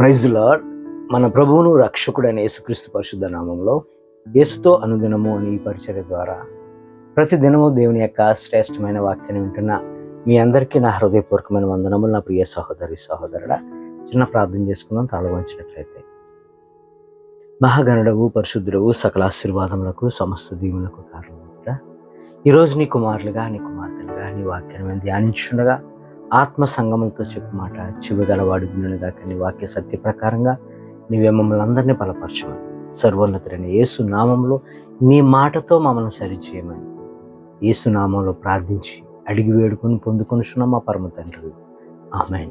Praise lord. మన ప్రభువును రక్షకుడైన యేసుక్రీస్తు పరిశుద్ధ నామంలో యేసుతో అనుదినము అని ఈ పరిచర్య ద్వారా ప్రతి దినము దేవుని యొక్క శ్రేష్టమైన వాక్యాన్ని వింటున్న మీ అందరికీ నా హృదయపూర్వకమైన వందనములు. నా ప్రియ సహోదరి సహోదరుడ చిన్న ప్రార్థన చేసుకుందాం. తాళవంచినట్లయితే మహాగణుడవు పరిశుద్ధుడవు సకల ఆశీర్వాదములకు సమస్త దీవులకు కారణం ఈరోజు నీ కుమారులుగా నీ కుమార్తెలుగా నీ వాక్యాన్ని ధ్యానించుండగా ఆత్మ సంగమంతో చెప్పు మాట. చెవిగలవాడు వినుగాక నీ వాక్య సత్య ప్రకారంగా నీవే మమ్మల్ని అందరినీ బలపరచమని సర్వోన్నతుడైన యేసు నామంలో నీ మాటతో మమ్మల్ని సరిచేయమని. యేసు నామంలో ప్రార్థించి అడిగి వేడుకొని పొందుకొనిచున్న మా పరమ తండ్రి. ఆమె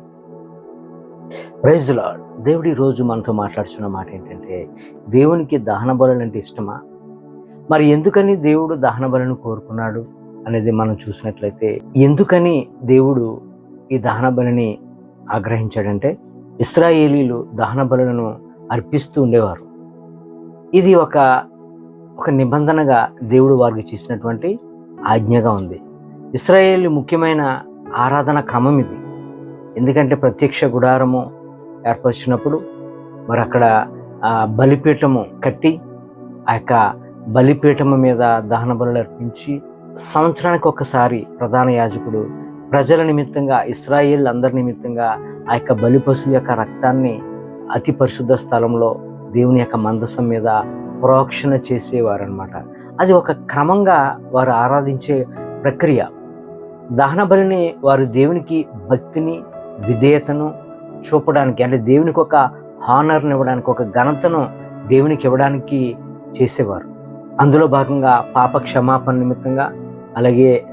ప్రైజ్ లార్డ్. దేవుడు ఈరోజు రోజు మనతో మాట్లాడుతున్న మాట ఏంటంటే దేవునికి దహన బలులు అంటే ఇష్టమా? మరి ఎందుకని దేవుడు దహన బలను కోరుకున్నాడు? అనేది మనం చూసినట్లయితే ఎందుకని దేవుడు ఈ దహన బలిని ఆగ్రహించాడంటే ఇస్రాయేలీలు దహన బలులను అర్పిస్తూ ఉండేవారు. ఇది ఒక ఒక నిబంధనగా దేవుడు వారికి చేసినటువంటి ఆజ్ఞగా ఉంది. ఇస్రాయేల్ ముఖ్యమైన ఆరాధన క్రమం ఇది. ఎందుకంటే ప్రత్యక్ష గుడారము ఏర్పరిచినప్పుడు మరి అక్కడ ఆ బలిపీఠము కట్టి ఆ యొక్క బలిపీఠము మీద దహన బలులు అర్పించి సంవత్సరానికి ఒకసారి ప్రధాన యాజకుడు ప్రజల నిమిత్తంగా ఇస్రాయిల్ అందరి నిమిత్తంగా ఆ యొక్క బలి పశువు యొక్క రక్తాన్ని అతి పరిశుద్ధ స్థలంలో దేవుని యొక్క మందసం మీద ప్రోక్షణ చేసేవారు అనమాట అది ఒక క్రమంగా వారు ఆరాధించే ప్రక్రియ. దహన బలిని వారు దేవునికి భక్తిని విధేయతను చూపడానికి అంటే దేవునికి ఒక హానర్ని ఇవ్వడానికి ఒక ఘనతను దేవునికి ఇవ్వడానికి చేసేవారు. అందులో భాగంగా పాప క్షమాపణ నిమిత్తంగా అలాగే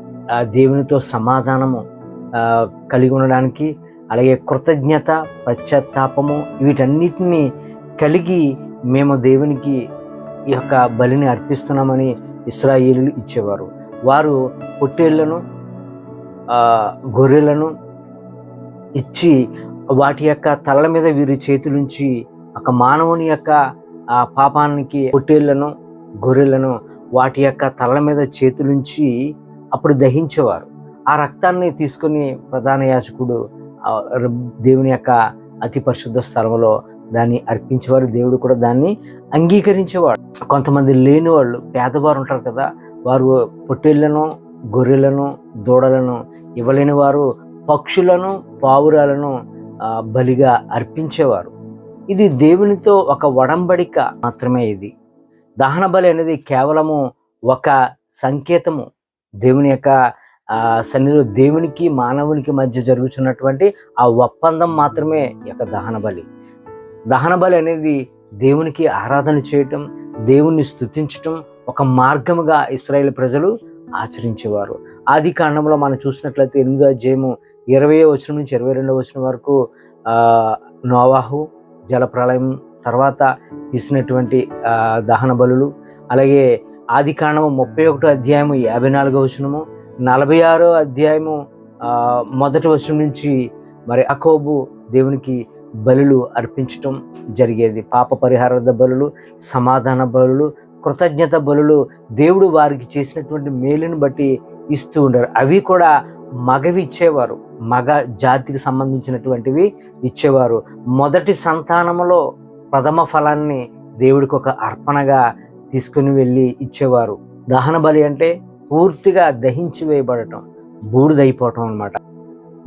దేవునితో సమాధానము కలిగి ఉండడానికి అలాగే కృతజ్ఞత పశ్చాత్తాపము వీటన్నిటిని కలిగి మేము దేవునికి ఈ యొక్క బలిని అర్పిస్తున్నామని ఇస్రాయేలీలు ఇచ్చేవారు. వారు పొట్టేళ్ళను గొర్రెలను ఇచ్చి వాటి యొక్క తలల మీద వీరి చేతులుంచి ఒక మానవుని యొక్క ఆ పాపానికి పొట్టేళ్ళను గొర్రెలను వాటి యొక్క తలల మీద చేతులుంచి అప్పుడు దహించేవారు. ఆ రక్తాన్ని తీసుకొని ప్రధాన యాజకుడు దేవుని యొక్క అతి పరిశుద్ధ స్థలంలో దాన్ని అర్పించేవారు. దేవుడు కూడా దాన్ని అంగీకరించేవాడు. కొంతమంది లేని వాళ్ళు పేదవారు ఉంటారు కదా వారు పొట్టేళ్ళను గొర్రెలను దూడలను ఇవ్వలేని వారు పక్షులను పావురాలను బలిగా అర్పించేవారు. ఇది దేవునితో ఒక వడంబడిక మాత్రమే ఇది. దహన బలి అనేది కేవలము ఒక సంకేతము. దేవుని యొక్క సన్నిధిలో దేవునికి మానవునికి మధ్య జరుగుతున్నటువంటి ఆ ఒప్పందం మాత్రమే యొక్క దహన బలి. దహన బలి అనేది దేవునికి ఆరాధన చేయటం దేవుణ్ణి స్థుతించటం ఒక మార్గముగా ఇస్రాయేల్ ప్రజలు ఆచరించేవారు. ఆది కాండంలో మనం చూసినట్లయితే ఎనిమిదో అధ్యాయము ఇరవై వచనం నుంచి ఇరవై రెండో వచనం వరకు నోవాహు జలప్రళయం తర్వాత తీసినటువంటి దహన బలులు అలాగే ఆది కాండము ముప్పై ఒకటో అధ్యాయము యాభై నాలుగో వచనము నలభై ఆరో అధ్యాయము మొదటి వచనం నుంచి మరి అకోబు దేవునికి బలులు అర్పించటం జరిగేది. పాప పరిహార బలులు సమాధాన బలులు కృతజ్ఞత బలులు దేవుడు వారికి చేసినటువంటి మేలుని బట్టి ఇస్తూ ఉండారు. అవి కూడా మగవి ఇచ్చేవారు. మగ జాతికి సంబంధించినటువంటివి ఇచ్చేవారు. మొదటి సంతానములో ప్రథమ ఫలాన్ని దేవుడికి ఒక అర్పణగా తీసుకుని వెళ్ళి ఇచ్చేవారు. దహన బలి అంటే పూర్తిగా దహించి వేయబడటం బూడిదైపోవటం అన్నమాట.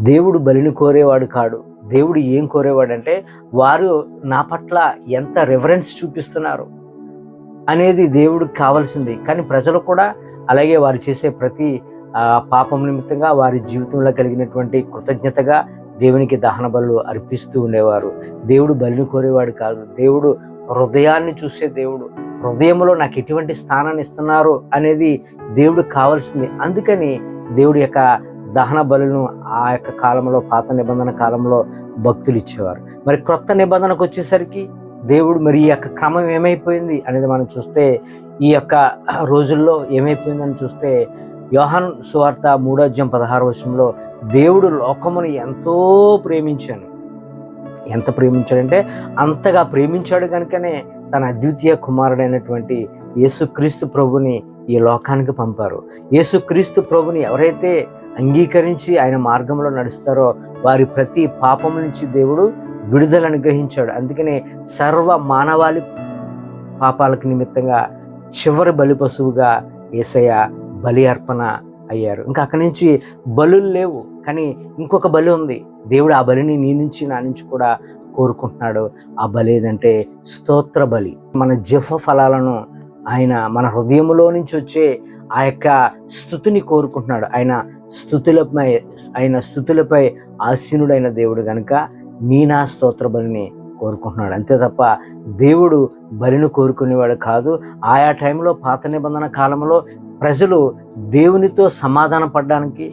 దేవుడు బలిని కోరేవాడు కాడు. దేవుడు ఏం కోరేవాడంటే వారు నా పట్ల ఎంత రెఫరెన్స్ చూపిస్తున్నారు? అనేది దేవుడికి కావాల్సింది. కానీ ప్రజలు కూడా అలాగే వారు చేసే ప్రతి పాపం నిమిత్తంగా వారి జీవితంలో కలిగినటువంటి కృతజ్ఞతగా దేవునికి దహన బలు అర్పిస్తూ ఉండేవారు. దేవుడు బలిని కోరేవాడు కాదు. దేవుడు హృదయాన్ని చూసే దేవుడు. హృదయంలో నాకు ఎటువంటి స్థానాన్ని ఇస్తున్నారు అనేది దేవుడు కావాల్సింది. అందుకని దేవుడి యొక్క దహన బలులను ఆ యొక్క కాలంలో పాత నిబంధన కాలంలో భక్తులు ఇచ్చేవారు. మరి క్రొత్త నిబంధనకు వచ్చేసరికి దేవుడు మరి ఈ యొక్క క్రమం ఏమైపోయింది అనేది మనం చూస్తే ఈ యొక్క రోజుల్లో ఏమైపోయిందని చూస్తే యోహన్ సువార్త మూడోజ్యం పదహారు వర్షంలో దేవుడు లోకమును ఎంతో ప్రేమించాను. ఎంత ప్రేమించాడంటే అంతగా ప్రేమించాడు కనుకనే తన అద్వితీయ కుమారుడైనటువంటి యేసుక్రీస్తు ప్రభుని ఈ లోకానికి పంపారు. యేసుక్రీస్తు ప్రభుని ఎవరైతే అంగీకరించి ఆయన మార్గంలో నడుస్తారో వారి ప్రతి పాపం నుంచి దేవుడు విడుదల అనుగ్రహించాడు. అందుకనే సర్వ మానవాళి పాపాలకు నిమిత్తంగా చివరి బలి పశువుగా ఏసయ్య బలి అర్పణ అయ్యారు. ఇంకా అక్కడి నుంచి బలులు లేవు. కానీ ఇంకొక బలి ఉంది. దేవుడు ఆ బలిని నీ నుంచి నా నుంచి కూడా కోరుకుంటున్నాడు. ఆ బలి ఏదంటే స్తోత్ర బలి. మన జఫ ఫలాలను ఆయన మన హృదయంలో నుంచి వచ్చే ఆ యొక్క స్థుతిని కోరుకుంటున్నాడు. ఆయన స్థుతులపై ఆయన స్థుతులపై ఆసీనుడైన దేవుడు గనుక నీ నా స్తోత్ర బలిని కోరుకుంటున్నాడు. అంతే తప్ప దేవుడు బలిని కోరుకునేవాడు కాదు. ఆయా టైంలో పాత నిబంధన కాలంలో ప్రజలు దేవునితో సమాధాన పడడానికి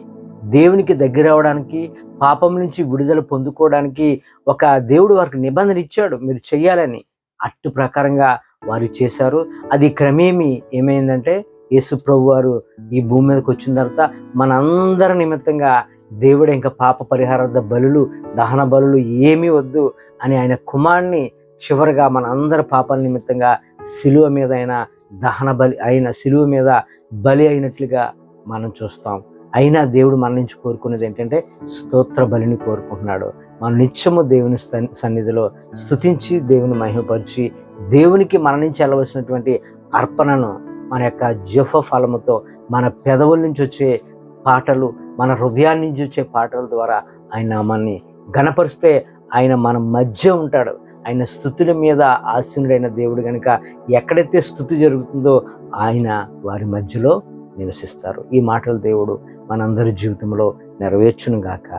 దేవునికి దగ్గర అవడానికి పాపం నుంచి విడుదల పొందుకోవడానికి ఒక దేవుడు వారికి నిబంధన ఇచ్చాడు. మీరు చెయ్యాలని అట్టు ప్రకారంగా వారు చేశారు. అది క్రమేమి ఏమైందంటే యేసు ప్రభు వారు ఈ భూమి మీదకి వచ్చిన తర్వాత మనందరి నిమిత్తంగా దేవుడు ఇంకా పాప పరిహారార్థ బలులు దహన బలులు ఏమీ వద్దు అని ఆయన కుమారుని చివరిగా మన అందరి పాపాల నిమిత్తంగా శిలువ మీద అయిన దహన బలి అయిన శిలువ మీద బలి అయినట్లుగా మనం చూస్తాం. అయినా దేవుడు మన నుంచి కోరుకునేది ఏంటంటే స్తోత్ర బలిని కోరుకుంటున్నాడు. మనం నిత్యము దేవుని సన్నిధిలో స్తుతించి దేవుని మహిమపరిచి దేవునికి మన నుంచి వెళ్ళవలసినటువంటి అర్పణను మన యొక్క జఫ ఫలముతో మన పెదవుల నుంచి వచ్చే పాటలు మన హృదయాన్ని నుంచి వచ్చే పాటల ద్వారా ఆయన మనని గణపరిస్తే ఆయన మన మధ్య ఉంటాడు. ఆయన స్థుతుల మీద ఆసీనుడైన దేవుడు కనుక ఎక్కడైతే స్థుతి జరుగుతుందో ఆయన వారి మధ్యలో నివసిస్తారు. ఈ మాటలు దేవుడు మనందరి జీవితంలో నెరవేర్చును గాక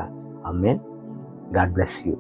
అమ్మే గాడ్ బ్లెస్ యూ.